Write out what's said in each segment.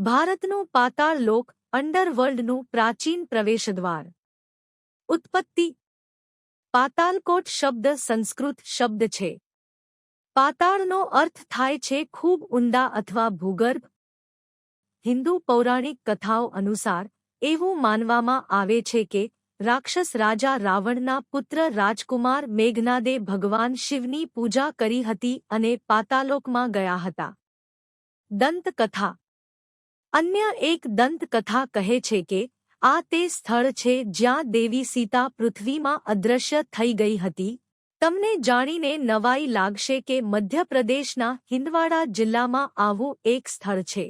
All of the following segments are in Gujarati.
ભારતનું પાતાળ લોક અંડરવર્લ્ડનું પ્રાચીન પ્રવેશદ્વાર. ઉત્પત્તિ. પાતાલકોટ શબ્દ સંસ્કૃત શબ્દ છે. પાતાળનો અર્થ થાય છે ખૂબ ઊંડા અથવા ભૂગર્ભ. હિન્દુ પૌરાણિક કથાઓ અનુસાર એવું માનવામાં આવે છે કે રાક્ષસ રાજા રાવણના પુત્ર રાજકુમાર મેઘનાદે ભગવાન શિવની પૂજા કરી હતી અને પાતાલોકમાં ગયા હતા. દંતકથા. અન્ય એક દંતકથા કહે છે કે, આ તે સ્થળ છે જ્યાં દેવી સીતા પૃથ્વીમાં અદૃશ્ય થઈ ગઈ હતી. તમને જાણીને નવાઈ લાગશે કે મધ્યપ્રદેશના હિંદવાડા જિલ્લામાં આવું એક સ્થળ છે.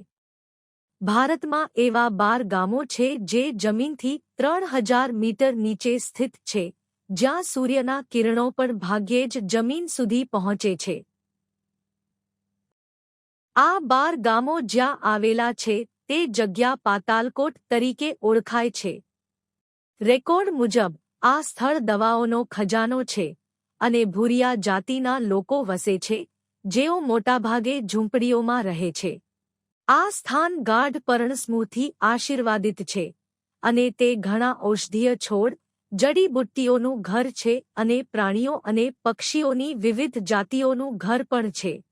ભારતમાં એવા બાર ગામો છે જે જમીનથી ત્રણ હજાર મીટર નીચે સ્થિત છે, જ્યાં સૂર્યના કિરણો પણ ભાગ્યે જ જમીન સુધી પહોંચે છે. આ બાર ગામો જ્યાં આવેલા છે તે જગ્યા પાતાલકોટ તરીકે ઓળખાય છે. રેકોર્ડ મુજબ, આ સ્થળ દવાઓનો ખજાનો છે અને ભૂરિયા જાતિના લોકો વસે છે, જેઓ મોટાભાગે ઝૂંપડીઓમાં રહે છે. આ સ્થાન ગાઢ પરણસ્મૂથી આશીર્વાદિત છે અને તે ઘણા ઔષધીય છોડ, જડીબુટ્ટીઓનું ઘર છે અને પ્રાણીઓ અને પક્ષીઓની વિવિધ જાતિઓનું ઘર પણ છે.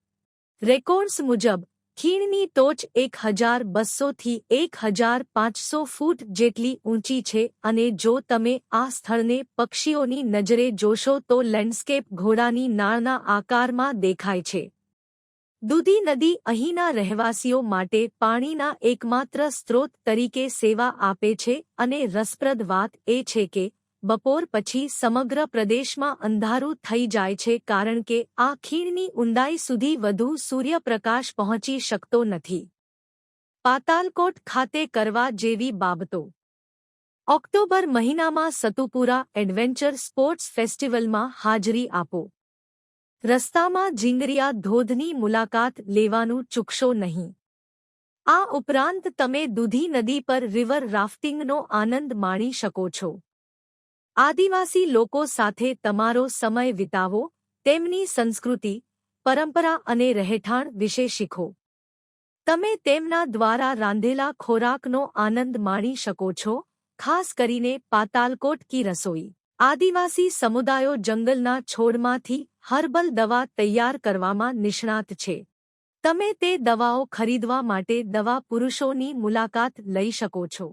રેકોર્ડ્સ મુજબ ખીણની ટોચ એક હજાર બસોથી એક હજાર પાંચસો ફૂટ જેટલી ઊંચી છે અને જો તમે આ સ્થળને પક્ષીઓની નજરે જોશો તો લેન્ડસ્કેપ ઘોડાની નાળના આકારમાં દેખાય છે. દૂધી નદી અહીંના રહેવાસીઓ માટે પાણીના એકમાત્ર સ્ત્રોત તરીકે સેવા આપે છે અને રસપ્રદ વાત એ છે કે બપોર પછી સમગ્ર પ્રદેશમાં અંધારું થઈ જાય છે કારણ કે આ ખીણની ઊંડાઈ સુધી વધુ સૂર્યપ્રકાશ પહોંચી શકતો નથી. પાતાલકોટ ખાતે કરવા જેવી બાબતો. ઓક્ટોબર મહિનામાં સતુપુરા એડવેન્ચર સ્પોર્ટ્સ ફેસ્ટિવલમાં હાજરી આપો. રસ્તામાં જીંગરિયા ધોધની મુલાકાત લેવાનું ચૂકશો નહીં. આ ઉપરાંત તમે દૂધી નદી પર રિવર રાફ્ટિંગનો આનંદ માણી શકો છો. આદિવાસી લોકો સાથે તમારો સમય વિતાવો, તેમની સંસ્કૃતિ, પરંપરા અને રહેઠાણ વિશે શીખો. તમે તેમના દ્વારા રાંધેલા ખોરાકનો આનંદ માણી શકો છો, ખાસ કરીને પાતાલકોટ કી રસોઈ. આદિવાસી સમુદાયો જંગલના છોડમાંથી હર્બલ દવા તૈયાર કરવામાં નિષ્ણાત છે. તમે તે દવાઓ ખરીદવા માટે દવા પુરુષોની મુલાકાત લઈ શકો છો.